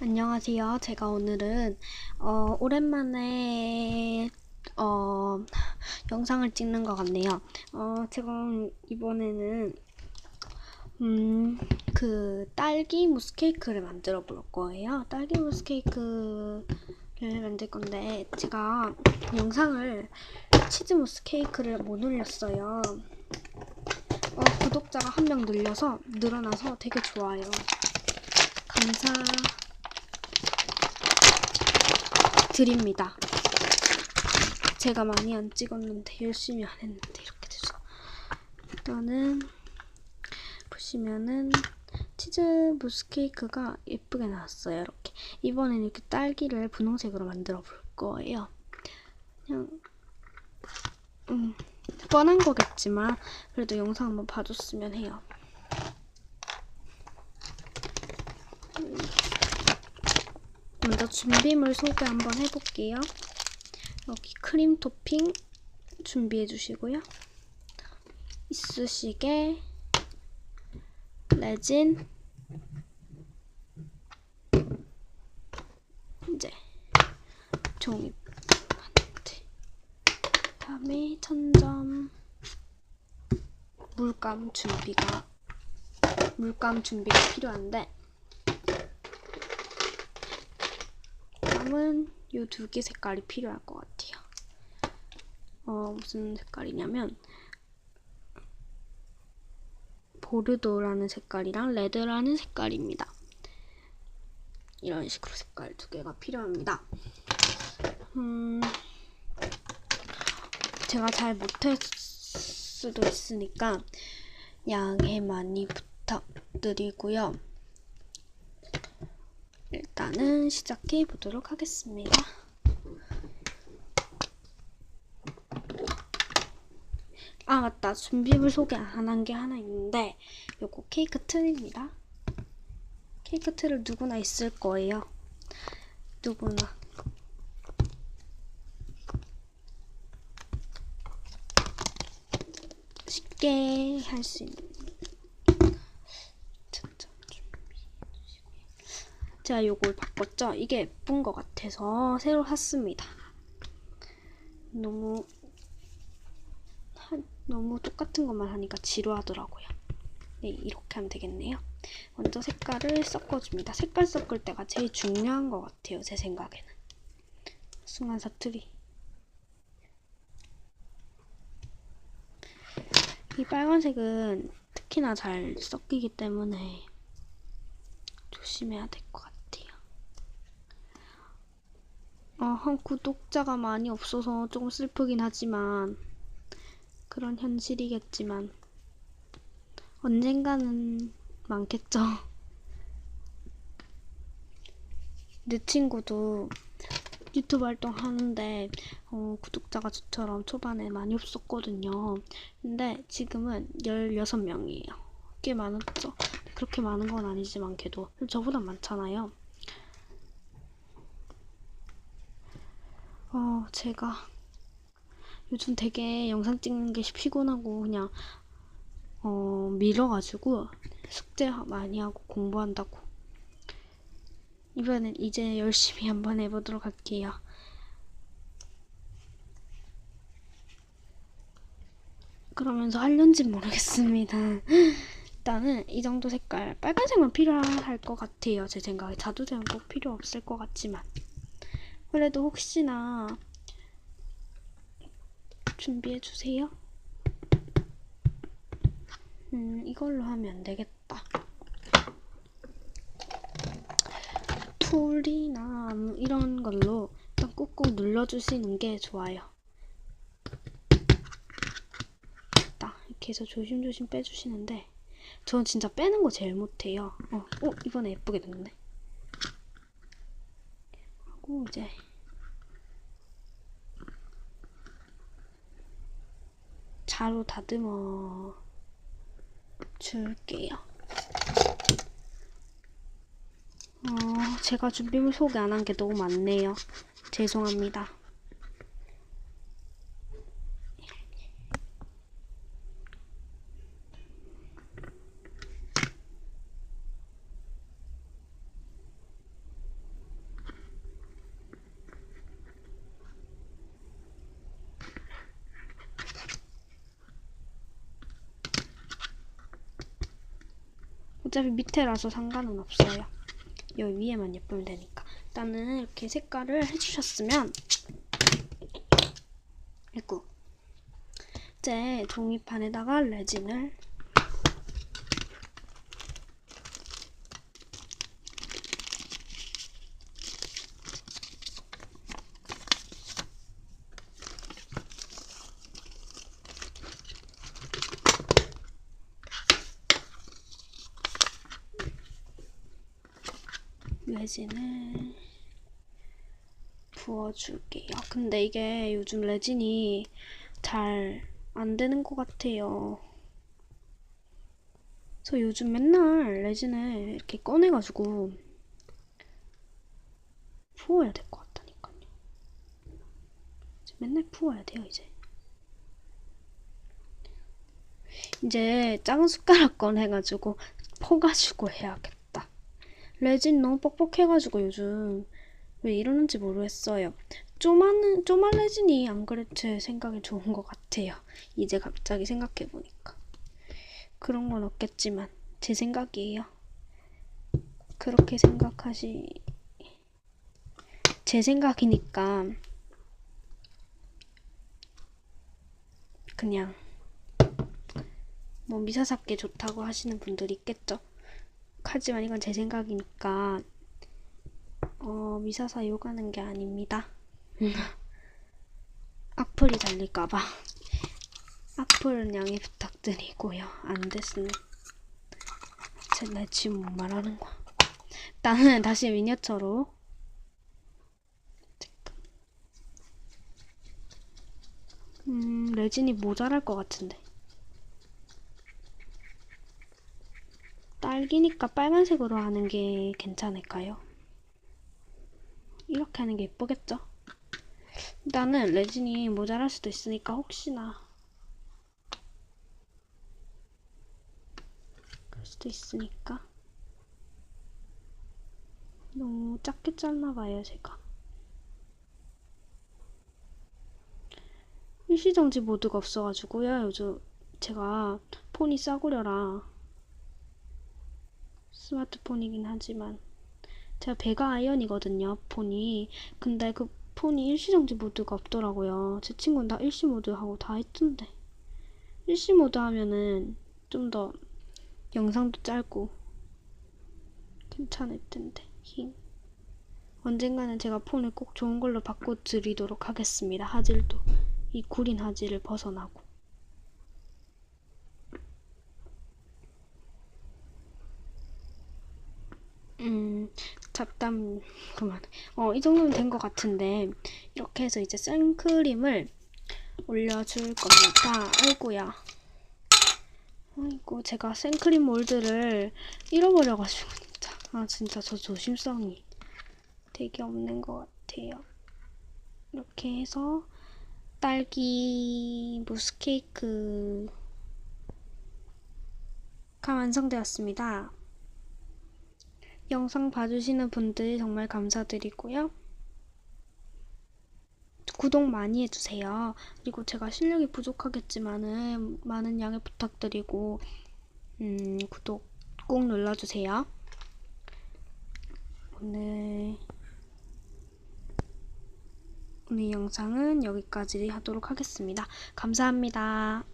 안녕하세요. 제가 오늘은 어, 오랜만에 어, 영상을 찍는 것 같네요. 어, 제가 이번에는 음, 그 딸기 무스 케이크를 만들어 볼 거예요. 딸기 무스 케이크를 만들 건데 제가 영상을 치즈 무스 케이크를 못 올렸어요. 어, 구독자가 한 명 늘려서 늘어나서 되게 좋아요. 감사. 드립니다. 제가 많이 안 찍었는데 열심히 안 했는데 이렇게 돼서 일단은 보시면은 치즈 무스 케이크가 예쁘게 나왔어요. 이렇게 이번엔 이렇게 딸기를 분홍색으로 만들어 볼 거예요. 그냥 음, 뻔한 거겠지만 그래도 영상 한번 봐줬으면 해요. 먼저 준비물 소개 한번 해볼게요. 여기 크림 토핑 준비해 주시고요. 이쑤시개, 레진, 이제 종이 반지, 그다음에 천점, 물감 준비가 물감 준비가 필요한데 다음은 이 두 개 색깔이 필요할 것 같아요. 어, 무슨 색깔이냐면 보르도라는 색깔이랑 레드라는 색깔입니다. 이런 식으로 색깔 두 개가 필요합니다. 음, 제가 잘 못할 수도 있으니까 양해 많이 부탁드리고요. 일단은 시작해 보도록 하겠습니다. 아 맞다 준비물 소개 안 한 게 하나 있는데 요거 케이크 틀입니다. 케이크 틀을 누구나 있을 거예요. 누구나. 쉽게 할 수 있는 제가 요걸 바꿨죠? 이게 예쁜 것 같아서 새로 샀습니다. 너무 하, 너무 똑같은 것만 하니까 지루하더라고요. 네, 이렇게 하면 되겠네요. 먼저 색깔을 섞어줍니다. 색깔 섞을 때가 제일 중요한 것 같아요. 제 생각에는. 순간 사투리. 이 빨간색은 특히나 잘 섞이기 때문에 조심해야 될 것 같아요. 어, 한 구독자가 많이 없어서 조금 슬프긴 하지만 그런 현실이겠지만 언젠가는 많겠죠. 내 친구도 유튜브 활동하는데 어, 구독자가 저처럼 초반에 많이 없었거든요. 근데 지금은 16명이에요. 꽤 많았죠. 그렇게 많은 건 아니지만 걔도 저보다 많잖아요. 어, 제가 요즘 되게 영상 찍는 게 피곤하고 그냥 어, 밀어가지고 숙제 많이 하고 공부한다고 이번엔 이제 열심히 한번 해보도록 할게요. 그러면서 할련지 모르겠습니다. 일단은 이 정도 색깔 빨간색만 필요할 것 같아요. 제 생각에 자두색은 꼭 필요 없을 것 같지만 그래도 혹시나 준비해 주세요. 음 이걸로 하면 안 되겠다. 툴이나 이런 걸로 일단 꾹꾹 눌러주시는 게 좋아요. 이렇게 해서 조심조심 빼주시는데 전 진짜 빼는 거 제일 못해요. 어, 어 이번에 예쁘게 됐네. 하고 이제 자로 다듬어 줄게요. 어, 제가 준비물 소개 안 한 게 너무 많네요. 죄송합니다. 어차피 밑에라서 상관은 없어요. 여기 위에만 예쁘면 되니까. 일단은 이렇게 색깔을 해주셨으면 있고 이제 종이판에다가 레진을 레진을 부어줄게요. 근데 이게 요즘 레진이 잘 안 되는 것 같아요. 저 요즘 맨날 레진을 이렇게 꺼내가지고 부어야 될 것 같다니까요. 맨날 부어야 돼요, 이제. 이제 작은 숟가락 꺼내가지고 퍼가지고 해야겠다. 레진 너무 뻑뻑해가지고 요즘 왜 이러는지 모르겠어요. 쪼만, 쪼만 레진이 안 그래 제 생각에 좋은 것 같아요. 이제 갑자기 생각해 보니까. 그런 건 없겠지만, 제 생각이에요. 그렇게 생각하시, 제 생각이니까, 그냥, 뭐 미사삭게 좋다고 하시는 분들이 있겠죠. 하지만 이건 제 생각이니까, 어, 미사사 욕하는 게 아닙니다. 악플이 달릴까봐. 악플은 양해 부탁드리고요. 안 됐으면. 쟤나 지금 못 말하는 거야. 나는 다시 미니어처로. 음, 레진이 모자랄 것 같은데. 딸기니까 빨간색으로 하는 게 괜찮을까요? 이렇게 하는 게 예쁘겠죠? 나는 레진이 모자랄 수도 있으니까 혹시나 그럴 수도 있으니까 너무 작게 잘라봐요 제가 일시정지 모드가 없어가지고요 요즘 제가 폰이 싸구려라 스마트폰이긴 하지만 제가 배가 아이언이거든요 폰이 근데 그 폰이 일시정지 모드가 없더라고요. 제 친구는 다 일시 모드 하고 다 했던데. 일시 모드 하면은 좀 더 영상도 짧고 괜찮을 텐데. 힝. 언젠가는 제가 폰을 꼭 좋은 걸로 바꿔드리도록 하겠습니다. 화질도. 이 구린 화질을 벗어나고. 음, 잡담 그만. 어, 이 정도면 된 것 같은데 이렇게 해서 이제 생크림을 올려줄 겁니다. 아이고야. 아이고 제가 생크림 몰드를 잃어버려가지고 진짜 아 진짜 저 조심성이 되게 없는 것 같아요. 이렇게 해서 딸기 무스 케이크가 완성되었습니다. 영상 봐주시는 분들 정말 감사드리고요. 구독 많이 해주세요. 그리고 제가 실력이 부족하겠지만은 많은 양해 부탁드리고 음, 구독 꼭 눌러주세요. 오늘 오늘 영상은 여기까지 하도록 하겠습니다. 감사합니다.